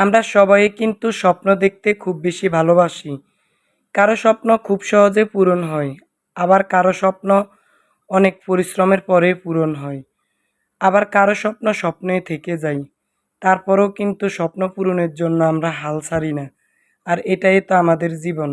আমরা সবাই কিন্তু স্বপ্ন দেখতে খুব বেশি ভালোবাসি। কারও স্বপ্ন খুব সহজে পূরণ হয়, আবার কারও স্বপ্ন অনেক পরিশ্রমের পরে পূরণ হয়। আবার কারও স্বপ্ন স্বপ্নে থেকে যায়, তারপরেও কিন্তু স্বপ্ন পূরণের জন্য আমরা হাল ছাড়ি না, আর এটাই তো আমাদের জীবন।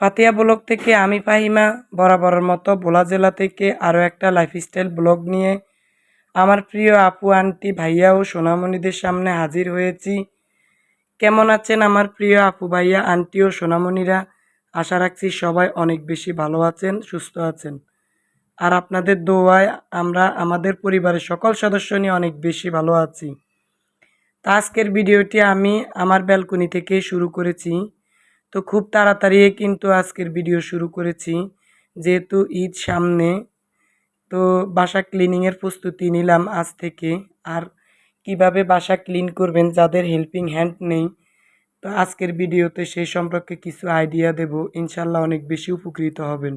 ফাতিয়া ব্লগ থেকে আমি ফাহিমা, বরাবরের মতো ভোলা জেলা থেকে আরও একটা লাইফস্টাইল ব্লগ নিয়ে আমার প্রিয় আপু, আন্টি, ভাইয়া ও সোনামণিদের সামনে হাজির হয়েছি। কেমন আছেন আমার প্রিয় আপু, ভাইয়া, আন্টি ও সোনামণিরা? আশা রাখছি সবাই অনেক বেশি ভালো আছেন, সুস্থ আছেন। আর আপনাদের দোয়ায় আমরা আমাদের পরিবারের সকল সদস্য নিয়ে অনেক বেশি ভালো আছি। তা আজকের ভিডিওটি আমি আমার ব্যালকনি থেকে শুরু করেছি। তো খুব তাড়াতাড়ি কিন্তু আজকের ভিডিও শুরু করেছি। যেহেতু ঈদ সামনে তো বাসা ক্লিনিংয়ের প্রস্তুতি নিলাম আজ থেকে। আর কীভাবে বাসা ক্লিন করবেন, যাদের হেল্পিং হ্যান্ড নেই, তো আজকের ভিডিওতে সেই সম্পর্কে কিছু আইডিয়া দেব। ইনশাল্লাহ অনেক বেশি উপকৃত হবেন।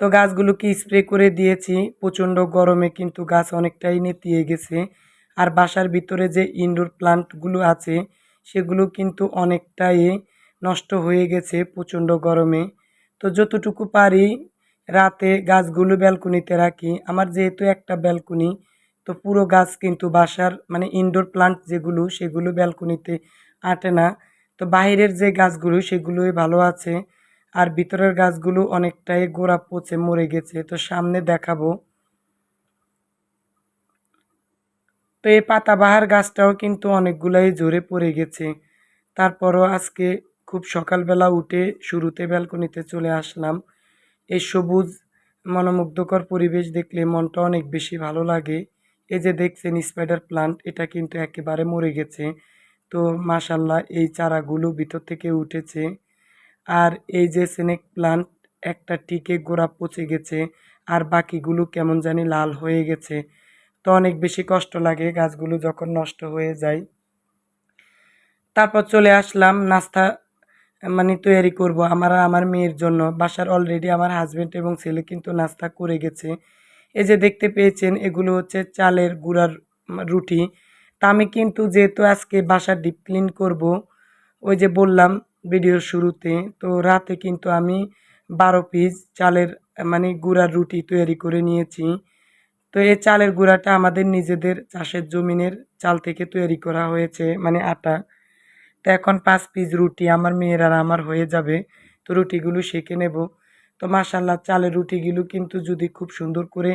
তো গাছগুলোকে স্প্রে করে দিয়েছি। প্রচণ্ড গরমে কিন্তু গাছ অনেকটাই নেতিয়ে গেছে। আর বাসার ভিতরে যে ইনডোর প্লান্টগুলো আছে, সেগুলো কিন্তু অনেকটাই নষ্ট হয়ে গেছে প্রচণ্ড গরমে। তো যতটুকু পারি রাতে গাছগুলো ব্যালকনিতে রাখি। আমার যেহেতু একটা ব্যালকনি, তো পুরো গাছ কিন্তু বাসার মানে ইনডোর প্লান্ট যেগুলো, সেগুলো ব্যালকনিতে আটে না। তো বাইরের যে গাছগুলো, সেগুলোই ভালো আছে। আর ভিতরের গাছগুলো অনেকটাই গোড়া পচে মরে গেছে, তো সামনে দেখাবো। তো এই পাতাবাহার গাছটাও কিন্তু অনেকগুলাই জোরে পড়ে গেছে। তারপরও আজকে খুব সকালবেলা উঠে শুরুতে ব্যালকনিতে চলে আসলাম। এই সবুজ, মনোমুগ্ধকর পরিবেশ দেখলে মনটা অনেক বেশি ভালো লাগে। এই যে দেখছেন স্পাইডার প্লান্ট এটা কিন্তু একেবারে মরে গেছে। তো মাশাল্লাহ এই চারাগুলো ভিতর থেকে উঠেছে। আর এই যে স্নেক প্লান্ট একটা টিকে গোড়া পচে গেছে। আর বাকিগুলো কেমন জানি লাল হয়ে গেছে। তো অনেক বেশি কষ্ট লাগে গাছগুলো যখন নষ্ট হয়ে যায়। তারপর চলে আসলাম নাস্তা মানে তৈরি করব আমার আমার মেয়ের জন্য। বাসার অলরেডি আমার হাজব্যান্ড এবং ছেলে কিন্তু নাস্তা করে গেছে। এই যে দেখতে পেয়েছেন, এগুলো হচ্ছে চালের গুঁড়ার রুটি। তা আমি কিন্তু যেহেতু আজকে বাসা ডিপ ক্লিন করব, ওই যে বললাম ভিডিওর শুরুতে, তো রাতে কিন্তু আমি বারো পিস চালের মানে গুঁড়ার রুটি তৈরি করে নিয়েছি। তো এই চালের গুঁড়াটা আমাদের নিজেদের চাষের জমিনের চাল থেকে তৈরি করা হয়েছে মানে আটা। তো এখন পাঁচ পিস রুটি আমার মেয়েরা আমার হয়ে যাবে, তো রুটিগুলো সেঁকে নেব। তো মাসাল্লাহ চালের রুটিগুলো কিন্তু যদি খুব সুন্দর করে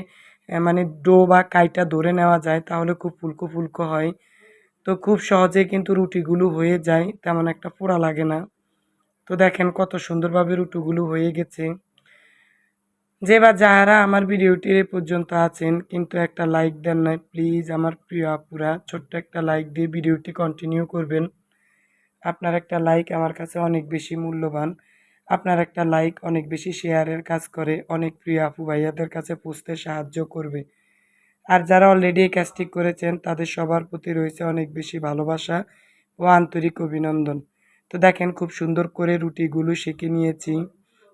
মানে ডো বা কাইটা ধরে নেওয়া যায়, তাহলে খুব ফুলকো ফুলকো হয়। তো খুব সহজে কিন্তু রুটিগুলো হয়ে যায়, তেমন একটা পোড়া লাগে না। তো দেখেন কত সুন্দরভাবে রুটিগুলো হয়ে গেছে। যে বা যাহারা আমার ভিডিওটির এ পর্যন্ত আছেন, কিন্তু একটা লাইক দেন নাই, প্লিজ আমার প্রিয় আপুরা, ছোট্ট একটা লাইক দিয়ে ভিডিওটি কন্টিনিউ করবেন। আপনার একটা লাইক আমার কাছে অনেক বেশি মূল্যবান। আপনার একটা লাইক অনেক বেশি শেয়ারের কাজ করে, অনেক প্রিয় আপু ভাইয়াদের কাছে পুষতে সাহায্য করবে। আর যারা অলরেডি এই কাজটি করেছেন, তাদের সবার প্রতি রয়েছে অনেক বেশি ভালোবাসা ও আন্তরিক অভিনন্দন। তো দেখেন, খুব সুন্দর করে রুটিগুলো সেঁকে নিয়েছি।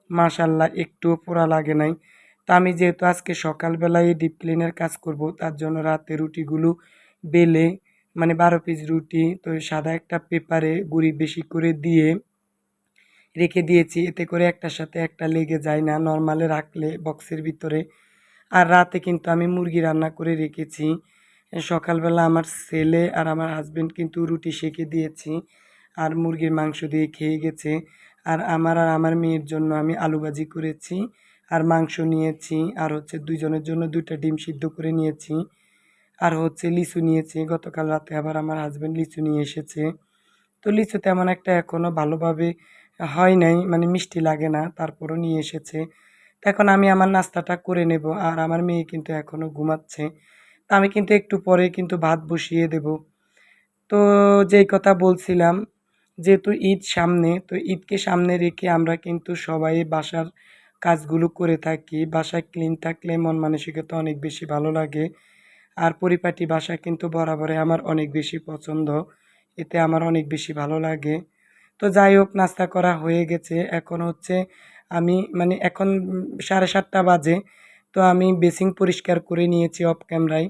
মাশাল্লাহ একটুও পোড়া লাগে নাই। তা আমি যেহেতু আজকে সকালবেলায় ডিপ ক্লিনের কাজ করব, তার জন্য রাতে রুটিগুলো বেলে মানে বারো পিস রুটি, তো সাদা একটা পেপারে গুঁড়ি বেশি করে দিয়ে রেখে দিয়েছি। এতে করে একটার সাথে একটা লেগে যায় না নর্মালে রাখলে বক্সের ভিতরে। আর রাতে কিন্তু আমি মুরগি রান্না করে রেখেছি। সকালবেলা আমার ছেলে আর আমার হাজব্যান্ড কিন্তু রুটি সেঁকে দিয়েছি আর মুরগির মাংস দিয়ে খেয়ে গেছে। আর আমার আর আমার মেয়ের জন্য আমি আলু ভাজি করেছি আর মাংস নিয়েছি। আর হচ্ছে দুইজনের জন্য দুইটা ডিম সিদ্ধ করে নিয়েছি। আর হচ্ছে লিচু নিয়েছি। গতকাল রাতে আবার আমার হাজব্যান্ড লিচু নিয়ে এসেছে। তো লিচু তেমন একটা এখনও ভালোভাবে হয় নাই মানে মিষ্টি লাগে না, তারপরও নিয়ে এসেছে। এখন আমি আমার নাস্তাটা করে নেব আর আমার মেয়ে কিন্তু এখনও ঘুমাচ্ছে। তা আমি কিন্তু একটু পরে কিন্তু ভাত বসিয়ে দেব। তো যেই কথা বলছিলাম, যেহেতু ঈদ সামনে, তো ঈদকে সামনে রেখে আমরা কিন্তু সবাই বাসার কাজগুলো করে থাকি। বাসা ক্লিন থাকলে মন মানসিকতা অনেক বেশি ভালো লাগে। আর পরিপাটি বাসা কিন্তু বরাবরে আমার অনেক বেশি পছন্দ। এতে আমার অনেক বেশি ভালো লাগে। তো যাই হোক নাস্তা করা হয়ে গেছে। এখন হচ্ছে আমি মানে এখন সাড়ে সাতটা বাজে। তো আমি বেসিং পরিষ্কার করে নিয়েছি অফ ক্যামেরায়।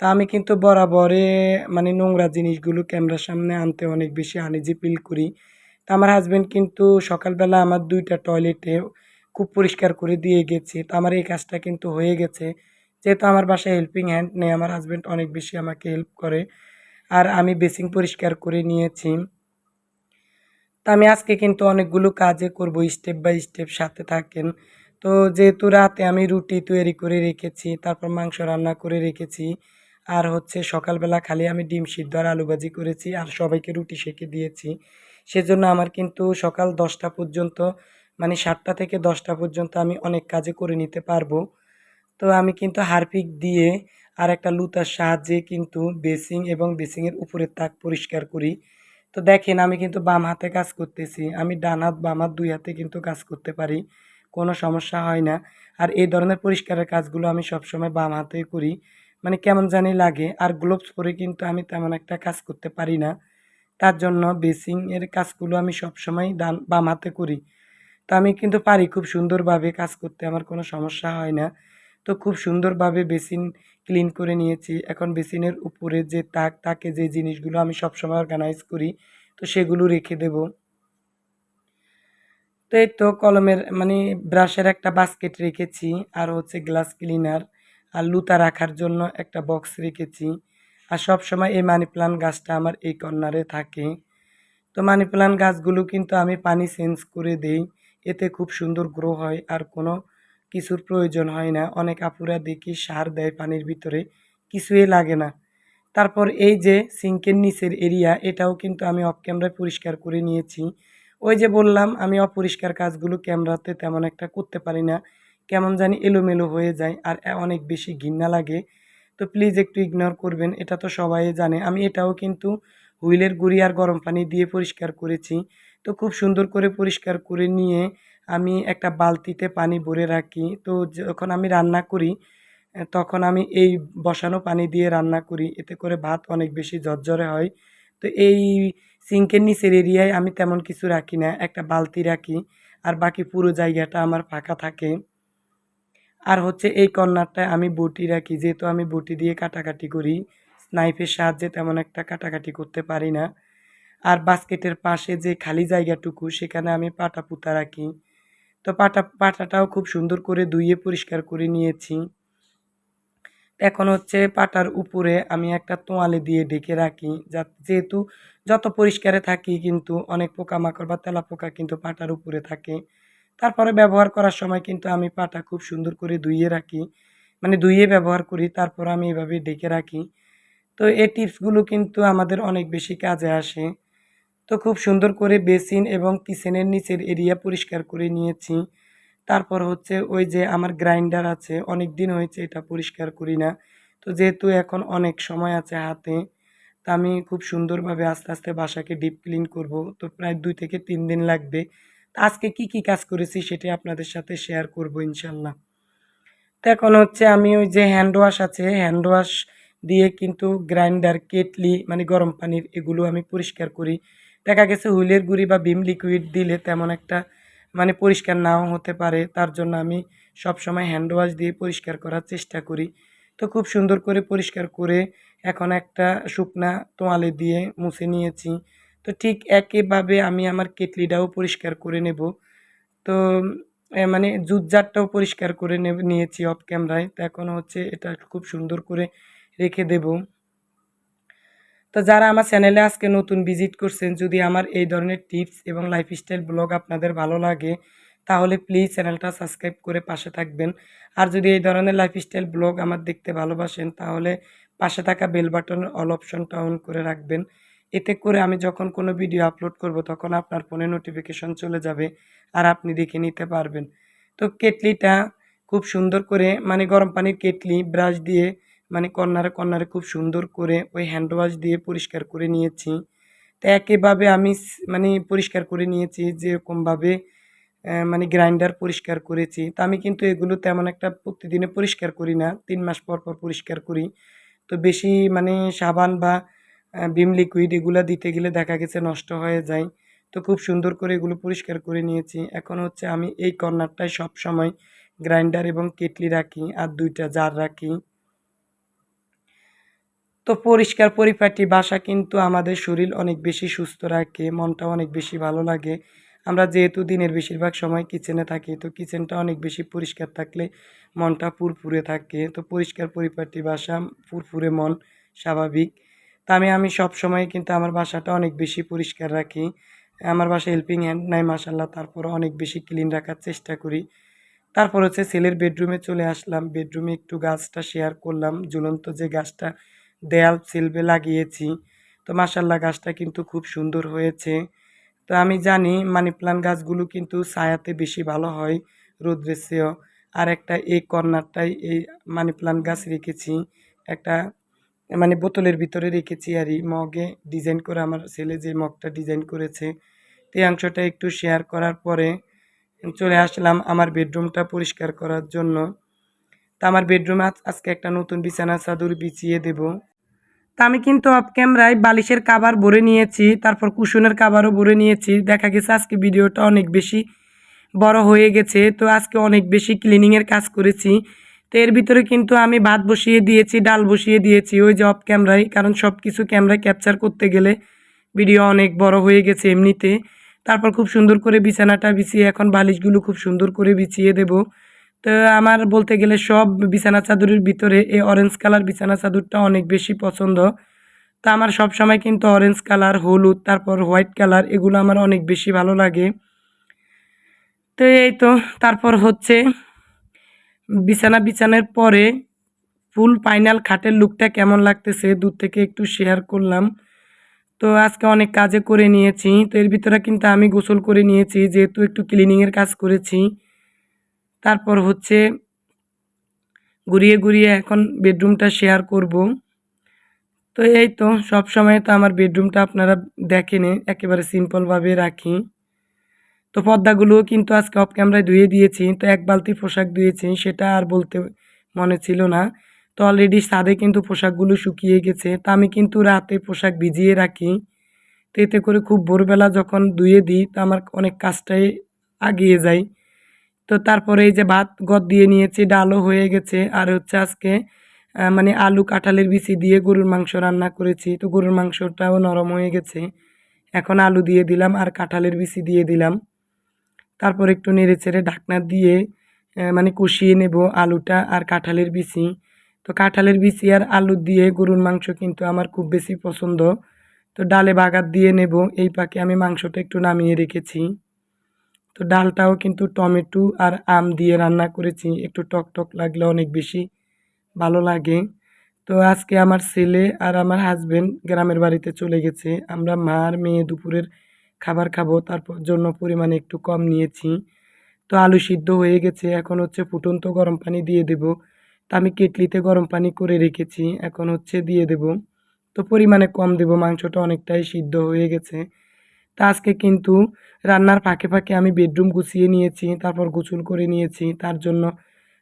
তা আমি কিন্তু বরাবরে মানে নোংরা জিনিসগুলো ক্যামেরার সামনে আনতে অনেক বেশি আনইজি ফিল করি। তা আমার হাজব্যান্ড কিন্তু সকালবেলা আমার দুইটা টয়লেটে খুব পরিষ্কার করে দিয়ে গেছে। তো আমার এই কাজটা কিন্তু হয়ে গেছে। যেহেতু আমার বাসায় হেল্পিং হ্যান্ড নেই, আমার হাজব্যান্ড অনেক বেশি আমাকে হেল্প করে। আর আমি বেসিং পরিষ্কার করে নিয়েছি। তা আমি আজকে কিন্তু অনেকগুলো কাজে করব স্টেপ বাই স্টেপ সাথে থাকেন। তো যেহেতু রাতে আমি রুটি তৈরি করে রেখেছি, তারপর মাংস রান্না করে রেখেছি, আর হচ্ছে সকালবেলা খালি আমি ডিম সিদ্ধ আর আলু ভাজি করেছি, আর সবাইকে রুটি সেঁকে দিয়েছি। সেজন্য আমার কিন্তু সকাল দশটা পর্যন্ত মানে সাতটা থেকে দশটা পর্যন্ত আমি অনেক কাজে করে নিতে পারব। তো আমি কিন্তু হারপিক দিয়ে আর একটা লুতার সাহায্যে কিন্তু বেসিং এবং বেসিংয়ের উপরের তাক পরিষ্কার করি। তো দেখেন আমি কিন্তু বাম হাতে কাজ করতেছি, আমি ডান হাত, বাম হাত দুই হাতে কিন্তু কাজ করতে পারি, কোনো সমস্যা হয় না। আর এই ধরনের পরিষ্কারের কাজগুলো আমি সবসময় বাম হাতে করি মানে কেমন জানি লাগে, আর গ্লোভস পরে কিন্তু আমি তেমন একটা কাজ করতে পারি না। তার জন্য বেসিংয়ের কাজগুলো আমি সবসময় ডান, বাম হাতে করি। তো আমি কিন্তু পারি খুব সুন্দরভাবে কাজ করতে, আমার কোনো সমস্যা হয় না। তো খুব সুন্দরভাবে বেসিন ক্লিন করে নিয়েছি। এখন বেসিনের উপরে যে তাক, তাকে যে জিনিসগুলো আমি সবসময় অর্গানাইজ করি, তো সেগুলো রেখে দেব। তো এই তো কলমের মানে ব্রাশের একটা বাস্কেট রেখেছি, আর হচ্ছে গ্লাস ক্লিনার আর লুতা রাখার জন্য একটা বক্স রেখেছি। আর সব সময় এই মানি প্লান্ট গাছটা আমার এই কর্নারে থাকে। তো মানি প্লান্ট গাছগুলো কিন্তু আমি পানি চেঞ্জ করে দেই, এতে খুব সুন্দর গ্রো হয়, আর কোনো কিছুর প্রয়োজন হয় না। অনেক আপুরা দেখি সার দেয় পানির ভিতরে, কিছুই লাগে না। তারপর এই যে সিঙ্কের নিচের এরিয়া, এটাও কিন্তু আমি অফ ক্যামেরায় পরিষ্কার করে নিয়েছি। ওই যে বললাম, আমি অপরিষ্কার কাজগুলো ক্যামেরাতে তেমন একটা করতে পারি না। কেমন জানি এলোমেলো হয়ে যায় আর অনেক বেশি ঘৃণা লাগে। তো প্লিজ একটু ইগনোর করবেন, এটা তো সবাই জানে। আমি এটাও কিন্তু হুইলের গুঁড়ি আর গরম পানি দিয়ে পরিষ্কার করেছি। তো খুব সুন্দর করে পরিষ্কার করে নিয়ে আমি একটা বালতিতে পানি ভরে রাখি। তো যখন আমি রান্না করি, তখন আমি এই বসানো পানি দিয়ে রান্না করি। এতে করে ভাত অনেক বেশি ঝরঝরে হয়। তো এই সিঙ্কের নিচের এরিয়ায় আমি তেমন কিছু রাখি না, একটা বালতি রাখি। আর বাকি পুরো জায়গাটা আমার ফাঁকা থাকে। আর হচ্ছে এই কর্নারটায় আমি বটি রাখি। যেহেতু আমি বটি দিয়ে কাটাকাটি করি স্নাইফের সাহায্যে তেমন একটা কাটাকাটি করতে পারি না। আর বাস্কেটের পাশে যে খালি জায়গাটুকু, সেখানে আমি পাটা পুঁতা রাখি। তো পাটা, পাটাটাও খুব সুন্দর করে ধুয়ে পরিষ্কার করে নিয়েছি। এখন হচ্ছে পাটার উপরে আমি একটা তোয়ালে দিয়ে ঢেকে রাখি যা যেহেতু যত পরিষ্কারে থাকি কিন্তু অনেক পোকামাকড় বা তেলা পোকা কিন্তু পাটার উপরে থাকে। তারপরে ব্যবহার করার সময় কিন্তু আমি পাটা খুব সুন্দর করে ধুইয়ে রাখি। মানে ধুইয়ে ব্যবহার করি, তারপর আমি এভাবে ডেকে রাখি। তো এই টিপসগুলো কিন্তু আমাদের অনেক বেশি কাজে আসে। তো খুব সুন্দর করে বেসিন এবং কিচেনের নিচের এরিয়া পরিষ্কার করে নিয়েছি। তারপর হচ্ছে ওই যে আমার গ্রাইন্ডার আছে অনেক দিন হয়েছে এটা পরিষ্কার করি না। তো যেহেতু এখন অনেক সময় আছে হাতে, তা আমি খুব সুন্দরভাবে আস্তে আস্তে বাসাকে ডিপ ক্লিন করব। তো প্রায় দুই থেকে তিন দিন লাগবে। তো আজকে কি কি কাজ করেছি সেটি আপনাদের সাথে শেয়ার করব ইনশাল্লাহ। তো এখন হচ্ছে আমি ওই যে হ্যান্ড ওয়াশ আছে হ্যান্ড ওয়াশ দিয়ে কিন্তু গ্রাইন্ডার, কেটলি মানে গরম পানির এগুলো আমি পরিষ্কার করি। দেখা গেছে হুইলের গুঁড়ি বা বিম লিকুইড দিলে তেমন একটা মানে পরিষ্কার নাও হতে পারে। তার জন্য আমি সব সময় হ্যান্ড ওয়াশ দিয়ে পরিষ্কার করার চেষ্টা করি। তো খুব সুন্দর করে পরিষ্কার করে এখন একটা শুকনা তোয়ালে দিয়ে মুছে নিয়েছি। তো ঠিক একইভাবে আমি আমার কেটলিটাও পরিষ্কার করে নেব। তো মানে জুতজারটাও পরিষ্কার করে নিয়েছি অফ ক্যামেরায় তো এখন হচ্ছে এটা খুব সুন্দর করে রেখে দেব। তো যারা আমার চ্যানেলে আজকে নতুন ভিজিট করছেন, যদি আমার এই ধরনের টিপস এবং লাইফস্টাইল ব্লগ আপনাদের ভালো লাগে, তাহলে প্লিজ চ্যানেলটা সাবস্ক্রাইব করে পাশে থাকবেন। আর যদি এই ধরনের লাইফস্টাইল ব্লগ আমার দেখতে ভালোবাসেন, তাহলে পাশে থাকা বেল বাটনের অল অপশনটা অন করে রাখবেন। এতে করে আমি যখন কোনো ভিডিও আপলোড করব, তখন আপনার ফোনে নোটিফিকেশন চলে যাবে আর আপনি দেখে নিতে পারবেন। তো কেটলিটা খুব সুন্দর করে মানে গরম পানির কেটলি ব্রাশ দিয়ে মানে কর্নারে কর্নারে খুব সুন্দর করে ওই হ্যান্ড ওয়াশ দিয়ে পরিষ্কার করে নিয়েছি। তো একেভাবে আমি মানে পরিষ্কার করে নিয়েছি যেরকমভাবে মানে গ্রাইন্ডার পরিষ্কার করেছি। তো আমি কিন্তু এগুলো তেমন একটা প্রতিদিনে পরিষ্কার করি না, তিন মাস পর পর পরিষ্কার করি। তো বেশি মানে সাবান বা বিম লিকুইড এগুলো দিতে গেলে দেখা গেছে নষ্ট হয়ে যায়। তো খুব সুন্দর করে এগুলো পরিষ্কার করে নিয়েছি। এখন হচ্ছে আমি এই কর্নারটায় সব সময় গ্রাইন্ডার এবং কেটলি রাখি, আর দুইটা জার রাখি। তো পরিষ্কার, পরিপাটি বাসা কিন্তু আমাদের শরীর অনেক বেশি সুস্থ রাখে মনটা অনেক বেশি ভালো লাগে। আমরা যেহেতু দিনের বেশিরভাগ সময় কিচেনে থাকি, তো কিচেনটা অনেক বেশি পরিষ্কার থাকলে মনটা ফুরফুরে থাকে। তো পরিষ্কার, পরিপাটি বাসা ফুরফুরে মন, স্বাভাবিক। তা আমি আমি সব সময় কিন্তু আমার বাসাটা অনেক বেশি পরিষ্কার রাখি। আমার বাসা হেল্পিং হ্যান্ড নাই মাসাল্লাহ তারপর অনেক বেশি ক্লিন রাখার চেষ্টা করি। তারপর হচ্ছে ছেলের বেডরুমে চলে আসলাম। বেডরুমে একটু গাছটা শেয়ার করলাম। ঝুলন্ত যে গাছটা দেয়াল সিলবে লাগিয়েছি। তো মাসাল্লাহ গাছটা কিন্তু খুব সুন্দর হয়েছে। তো আমি জানি মানি প্লান্ট গাছগুলো কিন্তু ছায়াতে বেশি ভালো হয় রোদ্রের চেয়েও। আর একটা এই কর্নারটাই এই মানি প্লান্ট গাছ রেখেছি। একটা মানে বোতলের ভিতরে রেখেছি আর এই মগে ডিজাইন করে আমার ছেলে যে মগটা ডিজাইন করেছে, তো অংশটা একটু শেয়ার করার পরে চলে আসলাম আমার বেডরুমটা পরিষ্কার করার জন্য। তা আমার বেডরুমে আজকে একটা নতুন বিছানা চাদর বিছিয়ে দেব। তা আমি কিন্তু অফ ক্যামেরায় বালিশের কাবার ভরে নিয়েছি, তারপর কুশনের কাবারও ভরে নিয়েছি। দেখা গেছে আজকে ভিডিওটা অনেক বেশি বড় হয়ে গেছে, তো আজকে অনেক বেশি ক্লিনিংয়ের কাজ করেছি। তো এর ভিতরে কিন্তু আমি ভাত বসিয়ে দিয়েছি, ডাল বসিয়ে দিয়েছি ওই যে অফ ক্যামেরায় কারণ সব কিছু ক্যামেরায় ক্যাপচার করতে গেলে ভিডিও অনেক বড় হয়ে গেছে এমনিতে। তারপর খুব সুন্দর করে বিছানাটা বিছিয়ে, এখন বালিশগুলো খুব সুন্দর করে বিছিয়ে দেব। তো আমার বলতে গেলে সব বিছানা চাদরের ভিতরে এই অরেঞ্জ কালার বিছানা চাদরটা অনেক বেশি পছন্দ। তো আমার সব সময় কিন্তু অরেঞ্জ কালার হলুদ, তারপর হোয়াইট কালার এগুলো আমার অনেক বেশি ভালো লাগে। তো এই তো, তারপর হচ্ছে বিছানা বিছানের পরে ফুল ফাইনাল খাটের লুকটা কেমন লাগতেছে দূর থেকে একটু শেয়ার করলাম। তো আজকে অনেক কাজে করে নিয়েছি, তো এর ভিতরে কিন্তু আমি গোসল করে নিয়েছি, যেহেতু একটু ক্লিনিংয়ের কাজ করেছি। তারপর হচ্ছে ঘুরিয়ে ঘুরিয়ে এখন বেডরুমটা শেয়ার করব। তো এই তো, সব সময় তো আমার বেডরুমটা আপনারা দেখেনে একেবারে সিম্পলভাবে রাখি। তো পর্দাগুলোও কিন্তু আজকে অফ ক্যামেরায় ধুয়ে দিয়েছি, তো এক বালতি পোশাক ধুয়েছি, সেটা আর বলতে মনে ছিল না। তো অলরেডি ছাদে কিন্তু পোশাকগুলো শুকিয়ে গেছে, তা আমি কিন্তু রাতে পোশাক ভিজিয়ে রাখি। তো এতে করে খুব ভোরবেলা যখন ধুয়ে দিই, তো আমার অনেক কাজটাই আগিয়ে যায়। তো তারপরে এই যে ভাত, গদ দিয়ে নিয়েছি, ডালও হয়ে গেছে। আর হচ্ছে আজকে মানে আলু কাঁঠালের বিচি দিয়ে গরুর মাংস রান্না করেছি। তো গরুর মাংসটাও নরম হয়ে গেছে। এখন আলু দিয়ে দিলাম আর কাঁঠালের বিচি দিয়ে দিলাম। তারপর একটু নেড়ে চেড়ে ঢাকনা দিয়ে মানে কষিয়ে নেব আলুটা আর কাঁঠালের বিচি। তো কাঁঠালের বিচি আর আলু দিয়ে গরুর মাংস কিন্তু আমার খুব বেশি পছন্দ। তো ডালে বাগার দিয়ে নেব। এই পাকে আমি মাংসটা একটু নামিয়ে রেখেছি। তো ডালটাও কিন্তু টমেটো আর আম দিয়ে রান্না করেছি। একটু টক টক লাগলে অনেক বেশি ভালো লাগে। তো আজকে আমার ছেলে আর আমার হাজবেন্ড গ্রামের বাড়িতে চলে গেছে। আমরা মা আর মেয়ে দুপুরের খাবার খাব, তারপর জন্য পরিমাণে একটু কম নিয়েছি। তো আলু সিদ্ধ হয়ে গেছে, এখন হচ্ছে ফুটন্ত গরম পানি দিয়ে দেব। তা আমি কেটলিতে গরম পানি করে রেখেছি, এখন হচ্ছে দিয়ে দেব। তো পরিমাণে কম দেব, মাংসটা অনেকটাই সিদ্ধ হয়ে গেছে। তা আজকে কিন্তু রান্নার ফাঁকে ফাঁকে আমি বেডরুম গুছিয়ে নিয়েছি, তারপর গোসল করে নিয়েছি। তার জন্য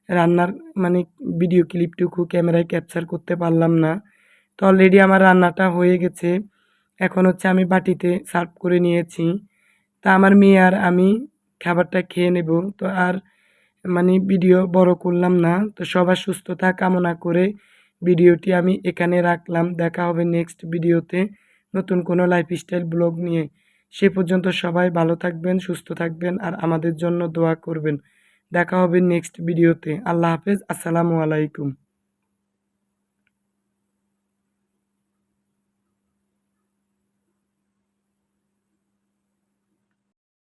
রান্নার মানে ভিডিও ক্লিপটুকু ক্যামেরায় ক্যাপচার করতে পারলাম না। তো অলরেডি আমার রান্নাটা হয়ে গেছে। এখন হচ্ছে আমি বাটিতে সার্ভ করে নিয়েছি। তা আমার মেয়ে আর আমি খাবারটা খেয়ে নেব। তো আর মানে ভিডিও বড় করলাম না। তো সবার সুস্থতা কামনা করে ভিডিওটি আমি এখানে রাখলাম। দেখা হবে নেক্সট ভিডিওতে নতুন কোনো লাইফস্টাইল ব্লগ নিয়ে। সে পর্যন্ত সবাই ভালো থাকবেন, সুস্থ থাকবেন আর আমাদের জন্য দোয়া করবেন। দেখা হবে নেক্সট ভিডিওতে আল্লাহ হাফেজ। আসসালামু আলাইকুম।